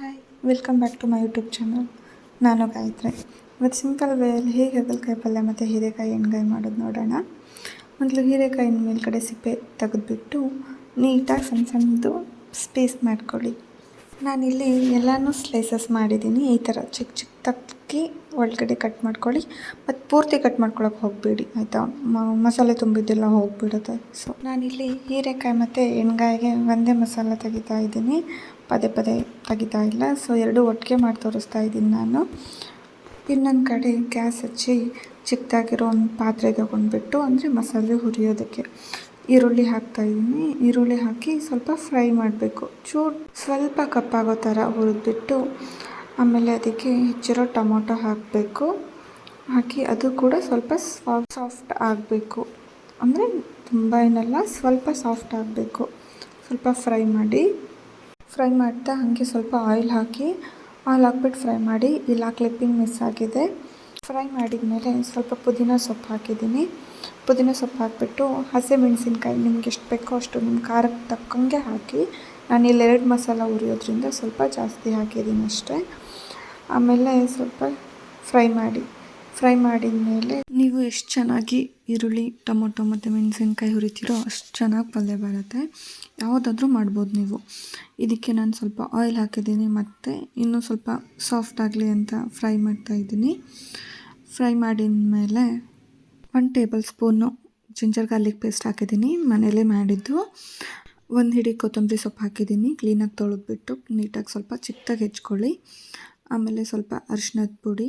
Hi welcome back to my YouTube channel ನಾನು ಗಾಯತ್ರಿ. ಇವತ್ತು simple ವೇಯಲ್ಲಿ ಹೇಗೆ ಹಾಗಲಕಾಯಿ ಪಲ್ಯ ಮತ್ತು ಹೀರೆಕಾಯಿ ಎಣ್ಗಾಯಿ ಮಾಡೋದು ನೋಡೋಣ. ಮೊದಲು ಹೀರೆಕಾಯಿನ ಮೇಲ್ಗಡೆ ಸಿಪ್ಪೆ ತೆಗೆದುಬಿಟ್ಟು ನೀಟಾಗಿ ಸಣ್ಣ ಸಣ್ಣದು ಸ್ಪೇಸ್ ಮಾಡ್ಕೊಳ್ಳಿ. ನಾನಿಲ್ಲಿ ಎಲ್ಲನೂ ಸ್ಲೈಸಸ್ ಮಾಡಿದ್ದೀನಿ ಈ ಥರ ಚಿಕ್ಕ ಚಿಕ್ಕದಾಗಿ ಒಳಗಡೆ ಕಟ್ ಮಾಡ್ಕೊಳ್ಳಿ. ಮತ್ತು ಪೂರ್ತಿ ಕಟ್ ಮಾಡ್ಕೊಳಕ್ಕೆ ಹೋಗಬೇಡಿ, ಆಯಿತಾ? ಮಸಾಲೆ ತುಂಬಿದ್ದೆಲ್ಲ ಹೋಗಿಬಿಡುತ್ತೆ. ಸೊ ನಾನಿಲ್ಲಿ ಹೀರೆಕಾಯಿ ಮತ್ತು ಎಣ್ಗಾಯಿಗೆ ಒಂದೇ ಮಸಾಲೆ ತೆಗಿತಾ ಇದ್ದೀನಿ. ಪದೇ ಪದೇ ತೆಗಿತಾ ಇಲ್ಲ. ಸೊ ಎರಡು ಒಟ್ಟಿಗೆ ಮಾಡಿ ತೋರಿಸ್ತಾ ಇದ್ದೀನಿ ನಾನು. ಇನ್ನೊಂದು ಕಡೆ ಗ್ಯಾಸ್ ಹಚ್ಚಿ ಚಿಕ್ಕದಾಗಿರೋ ಒಂದು ಪಾತ್ರೆ ತೊಗೊಂಡ್ಬಿಟ್ಟು, ಅಂದರೆ ಮಸಾಲೆ ಹುರಿಯೋದಕ್ಕೆ. ಈರುಳ್ಳಿ ಹಾಕ್ತಾ ಇದ್ದೀನಿ. ಈರುಳ್ಳಿ ಹಾಕಿ ಸ್ವಲ್ಪ ಫ್ರೈ ಮಾಡಬೇಕು. ಚೂರು ಸ್ವಲ್ಪ ಕಪ್ಪಾಗೋ ಥರ ಹುರಿದ್ಬಿಟ್ಟು ಆಮೇಲೆ ಅದಕ್ಕೆ ಹೆಚ್ಚಿರೋ ಟೊಮೊಟೊ ಹಾಕಬೇಕು. ಹಾಕಿ ಅದು ಕೂಡ ಸ್ವಲ್ಪ ಸಾಫ್ಟ್ ಆಗಬೇಕು. ಅಂದರೆ ತುಂಬ ಏನಲ್ಲ, ಸ್ವಲ್ಪ ಸಾಫ್ಟ್ ಆಗಬೇಕು. ಸ್ವಲ್ಪ ಫ್ರೈ ಮಾಡಿ. ಫ್ರೈ ಮಾಡ್ತಾ ಹಾಗೆ ಸ್ವಲ್ಪ ಆಯಿಲ್ ಹಾಕಿ, ಆಯಿಲ್ ಹಾಕ್ಬಿಟ್ಟು ಫ್ರೈ ಮಾಡಿ. ಇಲ್ಲ ಕ್ಲಿಪ್ಪಿಂಗ್ ಮಿಸ್ ಆಗಿದೆ. ಫ್ರೈ ಮಾಡಿದ ಮೇಲೆ ಸ್ವಲ್ಪ ಪುದೀನ ಸೊಪ್ಪು ಹಾಕಿದ್ದೀನಿ. ಪುದೀನ ಸೊಪ್ಪು ಹಾಕಿಬಿಟ್ಟು ಹಸಿಮೆಣ್ಸಿನ್ಕಾಯಿ ನಿಮ್ಗೆ ಎಷ್ಟು ಬೇಕೋ ಅಷ್ಟು ನಿಮ್ಮ ಖಾರಕ್ಕೆ ತಕ್ಕಂಗೆ ಹಾಕಿ ನಾನು ಇಲ್ಲಿ ಎರಡು ಮಸಾಲ ಉರಿಯೋದ್ರಿಂದ ಸ್ವಲ್ಪ ಜಾಸ್ತಿ ಹಾಕಿದ್ದೀನಿ ಅಷ್ಟೇ. ಆಮೇಲೆ ಸ್ವಲ್ಪ ಫ್ರೈ ಮಾಡಿ, ಫ್ರೈ ಮಾಡಿದ ಮೇಲೆ ನೀವು ಎಷ್ಟು ಚೆನ್ನಾಗಿ ಈರುಳ್ಳಿ, ಟೊಮೊಟೊ ಮತ್ತು ಮೆಣಸಿನ್ಕಾಯಿ ಹುರಿತೀರೋ ಅಷ್ಟು ಚೆನ್ನಾಗಿ ಪಲ್ಯ ಬರುತ್ತೆ. ಯಾವುದಾದ್ರೂ ಮಾಡ್ಬೋದು ನೀವು. ಇದಕ್ಕೆ ನಾನು ಸ್ವಲ್ಪ ಆಯಿಲ್ ಹಾಕಿದ್ದೀನಿ ಮತ್ತು ಇನ್ನೂ ಸ್ವಲ್ಪ ಸಾಫ್ಟ್ ಆಗಲಿ ಅಂತ ಫ್ರೈ ಮಾಡ್ತಾಯಿದ್ದೀನಿ ಫ್ರೈ ಮಾಡಿದ ಮೇಲೆ one tablespoon ginger garlic paste ಹಾಕಿದ್ದೀನಿ. ಮನೇಲೇ ಮಾಡಿದ್ದು. ಒಂದು ಹಿಡಿ ಕೊತ್ತಂಬರಿ ಸೊಪ್ಪು ಹಾಕಿದ್ದೀನಿ. ಕ್ಲೀನಾಗಿ ತೊಳೆದ್ಬಿಟ್ಟು ನೀಟಾಗಿ ಸ್ವಲ್ಪ ಚಿಕ್ಕದಾಗಿ ಹೆಚ್ಕೊಳ್ಳಿ. ಆಮೇಲೆ ಸ್ವಲ್ಪ ಅರಿಶಿನದ ಪುಡಿ,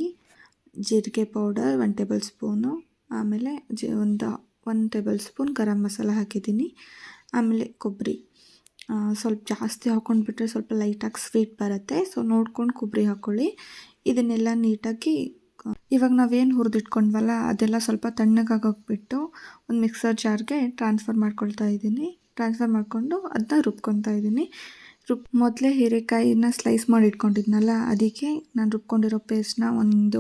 ಜೀರಿಗೆ ಪೌಡರ್ ಒನ್ ಟೇಬಲ್ ಸ್ಪೂನು. ಆಮೇಲೆ ಜಿ ಒಂದು one tablespoon garam masala ಹಾಕಿದ್ದೀನಿ. ಆಮೇಲೆ ಕೊಬ್ಬರಿ. ಸ್ವಲ್ಪ ಜಾಸ್ತಿ ಹಾಕ್ಕೊಂಡ್ಬಿಟ್ರೆ ಸ್ವಲ್ಪ ಲೈಟಾಗಿ ಸ್ವೀಟ್ ಬರುತ್ತೆ. ಸೊ ನೋಡ್ಕೊಂಡು ಕೊಬ್ಬರಿ ಹಾಕ್ಕೊಳ್ಳಿ ಇದನ್ನೆಲ್ಲ ನೀಟಾಗಿ ಇವಾಗ ನಾವೇನು ಹುರಿದಿಟ್ಕೊಂಡ್ವಲ್ಲ, ಅದೆಲ್ಲ ಸ್ವಲ್ಪ ತಣ್ಣಗಾಗೋಗ್ಬಿಟ್ಟು ಒಂದು ಮಿಕ್ಸರ್ ಜಾರ್ಗೆ ಟ್ರಾನ್ಸ್ಫರ್ ಮಾಡ್ಕೊಳ್ತಾ ಇದ್ದೀನಿ ಟ್ರಾನ್ಸ್ಫರ್ ಮಾಡಿಕೊಂಡು ಅದನ್ನ ರುಬ್ಕೊತಾ ಇದ್ದೀನಿ ರುಬ್, ಮೊದಲೇ ಹೀರೆಕಾಯಿನ ಸ್ಲೈಸ್ ಮಾಡಿ ಇಟ್ಕೊಂಡಿದ್ನಲ್ಲ ಅದಕ್ಕೆ ನಾನು ರುಬ್ಕೊಂಡಿರೋ ಪೇಸ್ಟ್ನ ಒಂದು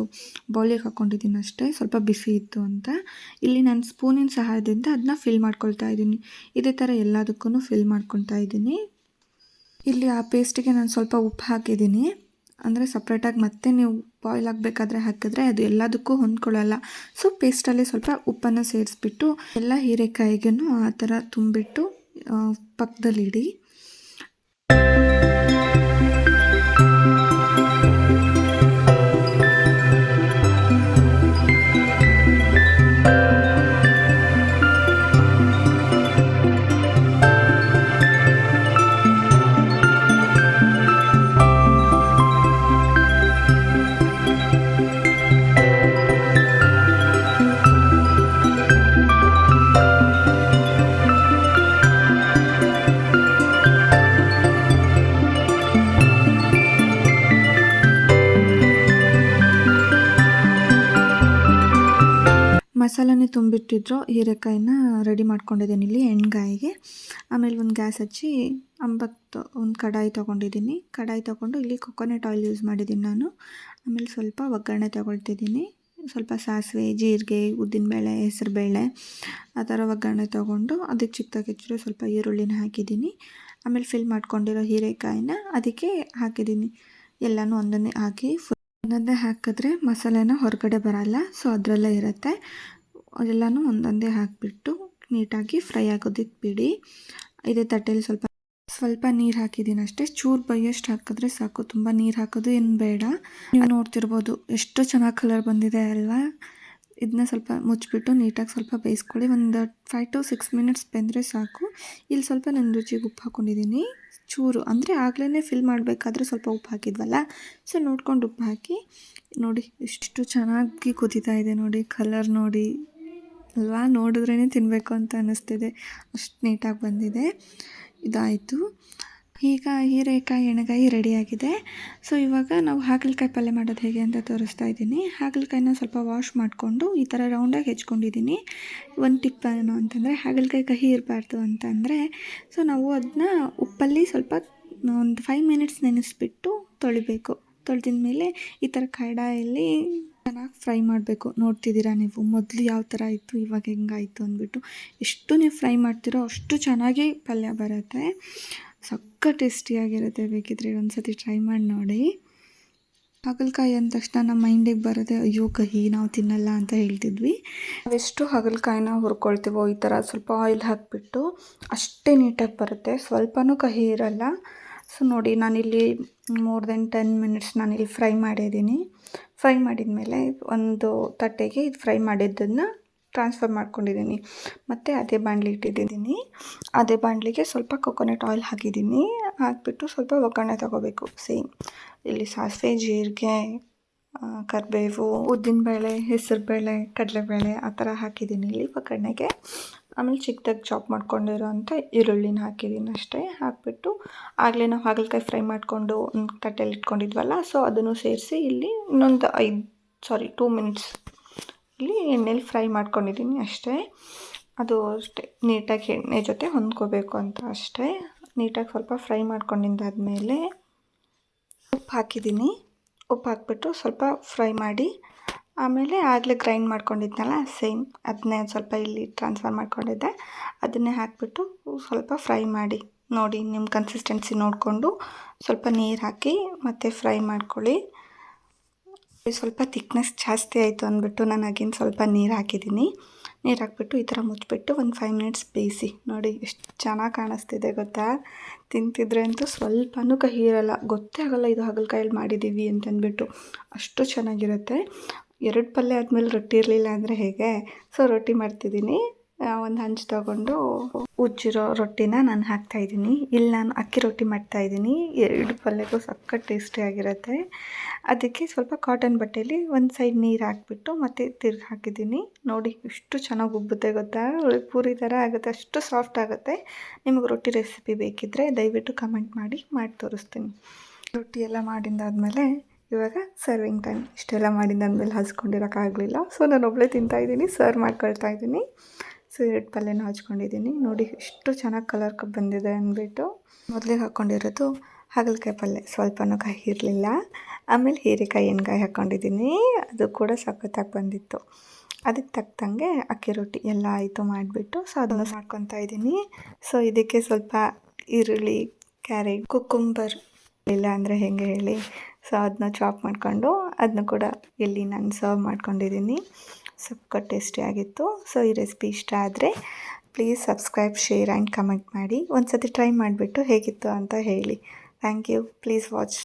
ಬೌಲಿಗೆ ಹಾಕ್ಕೊಂಡಿದ್ದೀನಿ ಅಷ್ಟೇ, ಸ್ವಲ್ಪ ಬಿಸಿ ಇತ್ತು ಅಂತ. ಇಲ್ಲಿ ನಾನು ಸ್ಪೂನಿನ ಸಹಾಯದಿಂದ ಅದನ್ನ ಫಿಲ್ ಮಾಡ್ಕೊಳ್ತಾ ಇದ್ದೀನಿ ಇದೇ ಥರ ಎಲ್ಲದಕ್ಕೂ ಫಿಲ್ ಮಾಡ್ಕೊಳ್ತಾ ಇದ್ದೀನಿ ಇಲ್ಲಿ ಆ ಪೇಸ್ಟಿಗೆ ನಾನು ಸ್ವಲ್ಪ ಉಪ್ಪು ಹಾಕಿದ್ದೀನಿ ಅಂದರೆ ಸಪ್ರೇಟಾಗಿ ಮತ್ತೆ ನೀವು ಬಾಯ್ಲ್ ಆಗಬೇಕಾದ್ರೆ ಹಾಕಿದ್ರೆ ಅದು ಎಲ್ಲದಕ್ಕೂ ಹೊಂದ್ಕೊಳ್ಳಲ್ಲ. ಸೊ ಪೇಸ್ಟಲ್ಲಿ ಸ್ವಲ್ಪ ಉಪ್ಪನ್ನು ಸೇರಿಸ್ಬಿಟ್ಟು, ಎಲ್ಲ ಹೀರೆಕಾಯಿಗೂ ಆ ಥರ ತುಂಬಿಟ್ಟು ಪಕ್ಕದಲ್ಲಿಡಿ ಮಸಾಲನೇ ತುಂಬಿಟ್ಟಿದ್ರು, ಹೀರೆಕಾಯಿನ ರೆಡಿ ಮಾಡ್ಕೊಂಡಿದ್ದೀನಿ ಇಲ್ಲಿ ಎಣ್ಗಾಯಿಗೆ. ಆಮೇಲೆ ಒಂದು ಗ್ಯಾಸ್ ಹಚ್ಚಿ ಅಂಬತ್ತು, ಒಂದು ಕಡಾಯಿ ತೊಗೊಂಡಿದ್ದೀನಿ. ಕಡಾಯಿ ತೊಗೊಂಡು ಇಲ್ಲಿ ಕೊಕೊನೆಟ್ ಆಯಿಲ್ ಯೂಸ್ ಮಾಡಿದ್ದೀನಿ ನಾನು. ಆಮೇಲೆ ಸ್ವಲ್ಪ ಒಗ್ಗರಣೆ ತೊಗೊಳ್ತಿದ್ದೀನಿ. ಸ್ವಲ್ಪ ಸಾಸಿವೆ, ಜೀರಿಗೆ, ಉದ್ದಿನಬೇಳೆ, ಹೆಸರುಬೇಳೆ, ಆ ಥರ ಒಗ್ಗರಣೆ ತೊಗೊಂಡು ಅದಕ್ಕೆ ಚಿಕ್ಕದಾಗಿ ಹೆಚ್ಚಿರೋ ಸ್ವಲ್ಪ ಈರುಳ್ಳಿನ ಹಾಕಿದ್ದೀನಿ. ಆಮೇಲೆ ಫಿಲ್ ಮಾಡ್ಕೊಂಡಿರೋ ಹೀರೆಕಾಯಿನ ಅದಕ್ಕೆ ಹಾಕಿದ್ದೀನಿ. ಎಲ್ಲನೂ ಒಂದನ್ನೇ ಹಾಕಿ ಫುಲ್ ಒಂದೊಂದೇ ಹಾಕಿದ್ರೆ ಮಸಾಲೆನ ಹೊರಗಡೆ ಬರಲ್ಲ ಸೊ ಅದರಲ್ಲೇ ಇರುತ್ತೆ. ಅದೆಲ್ಲನೂ ಒಂದೊಂದೇ ಹಾಕಿಬಿಟ್ಟು ನೀಟಾಗಿ ಫ್ರೈ ಆಗೋದಿಕ್ಕೆ ಬಿಡಿ. ಇದೇ ತಟ್ಟೆಯಲ್ಲಿ ಸ್ವಲ್ಪ ಸ್ವಲ್ಪ ನೀರು ಹಾಕಿದ್ದೀನಿ ಅಷ್ಟೇ. ಚೂರು ಬೈಯಷ್ಟು ಹಾಕಿದ್ರೆ ಸಾಕು. ತುಂಬ ನೀರು ಹಾಕೋದು ಏನು ಬೇಡ. ನೀವು ನೋಡ್ತಿರ್ಬೋದು ಎಷ್ಟು ಚೆನ್ನಾಗಿ ಕಲರ್ ಬಂದಿದೆ ಅಲ್ವಾ? ಇದನ್ನ ಸ್ವಲ್ಪ ಮುಚ್ಚಿಬಿಟ್ಟು ನೀಟಾಗಿ ಸ್ವಲ್ಪ ಬೇಯಿಸ್ಕೊಳ್ಳಿ. ಒಂದು ಫೈವ್ ಟು ಸಿಕ್ಸ್ ಮಿನಿಟ್ಸ್ ಬೆಂದರೆ ಸಾಕು. ಇಲ್ಲಿ ಸ್ವಲ್ಪ ನನ್ನ ರುಚಿಗೆ ಉಪ್ಪು ಹಾಕ್ಕೊಂಡಿದ್ದೀನಿ ಚೂರು. ಅಂದರೆ ಆಗಲೇ ಫಿಲ್ ಮಾಡಬೇಕಾದ್ರೆ ಸ್ವಲ್ಪ ಉಪ್ಪು ಹಾಕಿದ್ವಲ್ಲ? ಸೊ ನೋಡ್ಕೊಂಡು ಉಪ್ಪು ಹಾಕಿ ನೋಡಿ ಎಷ್ಟು ಚೆನ್ನಾಗಿ ಕುದೀತಾ ಇದೆ ನೋಡಿ ಕಲರ್ ನೋಡಿ. ಅಲ್ವಾ? ನೋಡಿದ್ರೇ ತಿನ್ನಬೇಕು ಅಂತ ಅನ್ನಿಸ್ತಿದೆ. ಅಷ್ಟು ನೀಟಾಗಿ ಬಂದಿದೆ. ಇದಾಯಿತು. ಈಗ ಹೀರೆಕಾಯಿ ಎಣ್ಣೆಗಾಯಿ ರೆಡಿಯಾಗಿದೆ. ಸೊ ಇವಾಗ ನಾವು ಹಾಗಲಕಾಯಿ ಪಲ್ಯ ಮಾಡೋದು ಹೇಗೆ ಅಂತ ತೋರಿಸ್ತಾ ಇದ್ದೀನಿ. ಹಾಗಲಕಾಯಿನ ಸ್ವಲ್ಪ ವಾಶ್ ಮಾಡಿಕೊಂಡು ಈ ಥರ ರೌಂಡಾಗಿ ಹೆಚ್ಕೊಂಡಿದ್ದೀನಿ. ಒಂದು ಟಿಪ್ ಏನು ಅಂತಂದರೆ, ಹಾಗಲಕಾಯಿ ಕಹಿ ಇರಬಾರ್ದು ಅಂತಂದರೆ ಸೊ ನಾವು ಅದನ್ನ ಉಪ್ಪಲ್ಲಿ ಸ್ವಲ್ಪ ಒಂದು ಫೈವ್ ಮಿನಿಟ್ಸ್ ನೆನೆಸ್ಬಿಟ್ಟು ತೊಳಿಬೇಕು. ತೊಳೆದಿದ್ಮೇಲೆ ಈ ಥರ ಕಡಾಯಲ್ಲಿ ಚೆನ್ನಾಗಿ ಫ್ರೈ ಮಾಡಬೇಕು. ನೋಡ್ತಿದ್ದೀರಾ ನೀವು? ಮೊದಲು ಯಾವ ಥರ ಇತ್ತು, ಇವಾಗ ಹೆಂಗಾಯಿತು ಅಂದ್ಬಿಟ್ಟು. ಎಷ್ಟು ನೀವು ಫ್ರೈ ಮಾಡ್ತೀರೋ ಅಷ್ಟು ಚೆನ್ನಾಗಿ ಪಲ್ಯ ಬರುತ್ತೆ. ಸಕ್ಕ ಟೇಸ್ಟಿಯಾಗಿರುತ್ತೆ ಬೇಕಿದ್ರೆ ಒಂದು ಸತಿ ಟ್ರೈ ಮಾಡಿ ನೋಡಿ. ಹಾಗಲಕಾಯಿ ಅಂದ ತಕ್ಷಣ ನಮ್ಮ ಮೈಂಡಿಗೆ ಬರೋದೆ ಅಯ್ಯೋ ಕಹಿ, ನಾವು ತಿನ್ನಲ್ಲ ಅಂತ ಹೇಳ್ತಿದ್ವಿ. ನಾವೆಷ್ಟು ಹಾಗಲಕಾಯಿನ ಹುರ್ಕೊಳ್ತೀವೋ ಈ ಥರ ಸ್ವಲ್ಪ ಆಯಿಲ್ ಹಾಕಿಬಿಟ್ಟು ಅಷ್ಟೇ ನೀಟಾಗಿ ಬರುತ್ತೆ. ಸ್ವಲ್ಪನೂ ಕಹಿ ಇರಲ್ಲ. ಸೊ ನೋಡಿ, ನಾನಿಲ್ಲಿ ಮೋರ್ ದೆನ್ ಟೆನ್ ಮಿನಿಟ್ಸ್ ನಾನಿಲ್ಲಿ ಫ್ರೈ ಮಾಡಿದ್ದೀನಿ. ಫ್ರೈ ಮಾಡಿದ ಮೇಲೆ ಒಂದು ತಟ್ಟೆಗೆ ಇದು ಫ್ರೈ ಮಾಡಿದ್ದನ್ನು ಟ್ರಾನ್ಸ್ಫರ್ ಮಾಡ್ಕೊಂಡಿದ್ದೀನಿ. ಮತ್ತು ಅದೇ ಬಾಣಲಿ ಇಟ್ಟಿದ್ದೀನಿ. ಅದೇ ಬಾಣಲಿಗೆ ಸ್ವಲ್ಪ ಕೊಕೊನಟ್ ಆಯಿಲ್ ಹಾಕಿದ್ದೀನಿ. ಹಾಕಿಬಿಟ್ಟು ಸ್ವಲ್ಪ ಒಗ್ಗರಣೆ ತೊಗೋಬೇಕು. ಸೇಮ್ ಇಲ್ಲಿ ಸಾಸಿವೆ, ಜೀರಿಗೆ ಕರಿಬೇವು, ಉದ್ದಿನಬೇಳೆ, ಹೆಸರುಬೇಳೆ, ಕಡಲೆಬೇಳೆ ಆ ಥರ ಹಾಕಿದ್ದೀನಿ ಇಲ್ಲಿ ಒಗ್ಗರಣೆಗೆ. ಆಮೇಲೆ ಚಿಕ್ಕದಾಗಿ ಚಾಪ್ ಮಾಡ್ಕೊಂಡಿರೋ ಅಂಥ ಈರುಳ್ಳಿನ ಹಾಕಿದ್ದೀನಿ ಅಷ್ಟೇ, ಹಾಕಿಬಿಟ್ಟು ಆಗಲೇ ನಾವು ಹಾಗಲಕಾಯಿ ಫ್ರೈ ಮಾಡಿಕೊಂಡು ಒಂದು ತಟ್ಟೆಲಿ ಇಟ್ಕೊಂಡಿದ್ವಲ್ಲ ಸೊ ಅದನ್ನು ಸೇರಿಸಿ ಇಲ್ಲಿ ಇನ್ನೊಂದು ಐದು ಸಾರಿ ಟೂ ಮಿನಿಟ್ಸ್ ಇಲ್ಲಿ ಎಣ್ಣೆಲಿ ಫ್ರೈ ಮಾಡ್ಕೊಂಡಿದ್ದೀನಿ ಅಷ್ಟೇ. ಅದು ಅಷ್ಟೇ, ನೀಟಾಗಿ ಎಣ್ಣೆ ಜೊತೆ ಹೊಂದ್ಕೋಬೇಕು ಅಂತ ಅಷ್ಟೇ. ನೀಟಾಗಿ ಸ್ವಲ್ಪ ಫ್ರೈ ಮಾಡ್ಕೊಂಡಿದ್ದಾದಮೇಲೆ ಉಪ್ಪು ಹಾಕಿದ್ದೀನಿ ಉಪ್ಪು ಹಾಕಿಬಿಟ್ಟು ಸ್ವಲ್ಪ ಫ್ರೈ ಮಾಡಿ ಆಮೇಲೆ ಆಗಲೇ ಗ್ರೈಂಡ್ ಮಾಡ್ಕೊಂಡಿದ್ನಲ್ಲ ಸೇಮ್ ಅದನ್ನೇ ಸ್ವಲ್ಪ ಇಲ್ಲಿ ಟ್ರಾನ್ಸ್ಫರ್ ಮಾಡ್ಕೊಂಡಿದ್ದೆ. ಅದನ್ನೇ ಹಾಕಿಬಿಟ್ಟು ಸ್ವಲ್ಪ ಫ್ರೈ ಮಾಡಿ, ನೋಡಿ ನಿಮ್ಮ ಕನ್ಸಿಸ್ಟೆನ್ಸಿ ನೋಡಿಕೊಂಡು ಸ್ವಲ್ಪ ನೀರು ಹಾಕಿ ಮತ್ತು ಫ್ರೈ ಮಾಡ್ಕೊಳ್ಳಿ. ಸ್ವಲ್ಪ ತಿಕ್ನೆಸ್ ಜಾಸ್ತಿ ಆಯಿತು ಅಂದ್ಬಿಟ್ಟು ನಾನು ಆಗಿನ ಸ್ವಲ್ಪ ನೀರು ಹಾಕಿದ್ದೀನಿ. ನೀರು ಹಾಕ್ಬಿಟ್ಟು ಈ ಥರ ಮುಚ್ಚಿಬಿಟ್ಟು ಒಂದು ಫೈವ್ ಮಿನಿಟ್ಸ್ ಬೇಯಿಸಿ. ನೋಡಿ ಎಷ್ಟು ಚೆನ್ನಾಗಿ ಕಾಣಿಸ್ತಿದೆ ಗೊತ್ತಾ? ತಿಂತಿದ್ರೆ ಅಂತೂ ಸ್ವಲ್ಪನೂ ಕಹಿ ಇರಲ್ಲ. ಗೊತ್ತೇ ಆಗೋಲ್ಲ ಇದು ಹಾಗಲಕಾಯಲ್ಲಿ ಮಾಡಿದ್ದೀವಿ ಅಂತಂದ್ಬಿಟ್ಟು. ಅಷ್ಟು ಚೆನ್ನಾಗಿರುತ್ತೆ. ಎರಡು ಪಲ್ಯ ಆದಮೇಲೆ ರೊಟ್ಟಿ ಇರಲಿಲ್ಲ ಅಂದರೆ ಹೇಗೆ? ಸೊ ರೊಟ್ಟಿ ಮಾಡ್ತಿದ್ದೀನಿ. ಒಂದು ಹಂಚು ತೊಗೊಂಡು ಉಜ್ಜಿರೋ ರೊಟ್ಟಿನ ನಾನು ಹಾಕ್ತಾಯಿದ್ದೀನಿ ಇಲ್ಲಿ ನಾನು ಅಕ್ಕಿ ರೊಟ್ಟಿ ಮಾಡ್ತಾಯಿದ್ದೀನಿ ಎರಡು ಪಲ್ಯಗೂ ಸಕ್ಕ ಟೇಸ್ಟಿಯಾಗಿರುತ್ತೆ ಅದಕ್ಕೆ ಸ್ವಲ್ಪ ಕಾಟನ್ ಬಟ್ಟೆಯಲ್ಲಿ ಒಂದು ಸೈಡ್ ನೀರು ಹಾಕ್ಬಿಟ್ಟು ಮತ್ತೆ ತಿರ್ಗಿ ಹಾಕಿದ್ದೀನಿ. ನೋಡಿ, ಎಷ್ಟು ಚೆನ್ನಾಗಿ ಉಬ್ಬುತ್ತೆ ಗೊತ್ತಾ? ಪೂರಿ ಥರ ಆಗುತ್ತೆ. ಅಷ್ಟು ಸಾಫ್ಟ್ ಆಗುತ್ತೆ. ನಿಮಗೆ ರೊಟ್ಟಿ ರೆಸಿಪಿ ಬೇಕಿದ್ದರೆ ದಯವಿಟ್ಟು ಕಮೆಂಟ್ ಮಾಡಿ ಮಾಡಿ ತೋರಿಸ್ತೀನಿ. ರೊಟ್ಟಿ ಎಲ್ಲ ಮಾಡಿದ್ದಾದಮೇಲೆ ಇವಾಗ ಸರ್ವಿಂಗ್ ಟೈಮ್ ಇಷ್ಟೆಲ್ಲ ಮಾಡಿದ್ದಾದ್ಮೇಲೆ ಹಚ್ಕೊಂಡಿರೋಕ್ಕಾಗಲಿಲ್ಲ ಸೊ ನಾನು ಒಬ್ಬಳೇ ತಿಂತಾಯಿದ್ದೀನಿ ಸರ್ವ್ ಮಾಡ್ಕೊಳ್ತಾ ಇದ್ದೀನಿ. ಸೊ ಎರಡು ಪಲ್ಯನೂ ಹಚ್ಕೊಂಡಿದ್ದೀನಿ. ನೋಡಿ, ಎಷ್ಟು ಚೆನ್ನಾಗಿ ಕಲರ್ ಬಂದಿದೆ ಅಂದ್ಬಿಟ್ಟು. ಮೊದಲಿಗೆ ಹಾಕ್ಕೊಂಡಿರೋದು ಹಾಗಲಕಾಯಿ ಪಲ್ಯ. ಸ್ವಲ್ಪನೂ ಕಾಯಿ ಇರಲಿಲ್ಲ ಆಮೇಲೆ ಹೀರೆಕಾಯಿ ಎಣ್ಗಾಯಿ ಹಾಕ್ಕೊಂಡಿದ್ದೀನಿ ಅದು ಕೂಡ ಸಖತ್ತಾಗಿ ಬಂದಿತ್ತು. ಅದಕ್ಕೆ ತಕ್ಕಂಗೆ ಅಕ್ಕಿ ರೊಟ್ಟಿ ಎಲ್ಲ ಆಯಿತು ಮಾಡಿಬಿಟ್ಟು. ಸೊ ಅದನ್ನು ಮಾಡ್ಕೊತಾ ಇದ್ದೀನಿ. ಸೊ ಇದಕ್ಕೆ ಸ್ವಲ್ಪ ಈರುಳ್ಳಿ, ಕ್ಯಾರೆಟ್ ಕುಕ್ಕುಂಬರ್ ಇಲ್ಲ ಅಂದರೆ ಹೇಗೆ ಹೇಳಿ ಸೊ ಅದನ್ನ ಚಾಪ್ ಮಾಡಿಕೊಂಡು ಅದನ್ನ ಕೂಡ ಇಲ್ಲಿ ನಾನು ಸರ್ವ್ ಮಾಡ್ಕೊಂಡಿದ್ದೀನಿ. ಸೊಪ್ಪು ಟೇಸ್ಟಿ ಆಗಿತ್ತು. ಸೊ ಈ ರೆಸಿಪಿ ಇಷ್ಟ ಆದರೆ please subscribe share and comment ಮಾಡಿ. ಒಂದು ಸತಿ ಟ್ರೈ ಮಾಡಿಬಿಟ್ಟು ಹೇಗಿತ್ತು ಅಂತ ಹೇಳಿ. Thank you please watch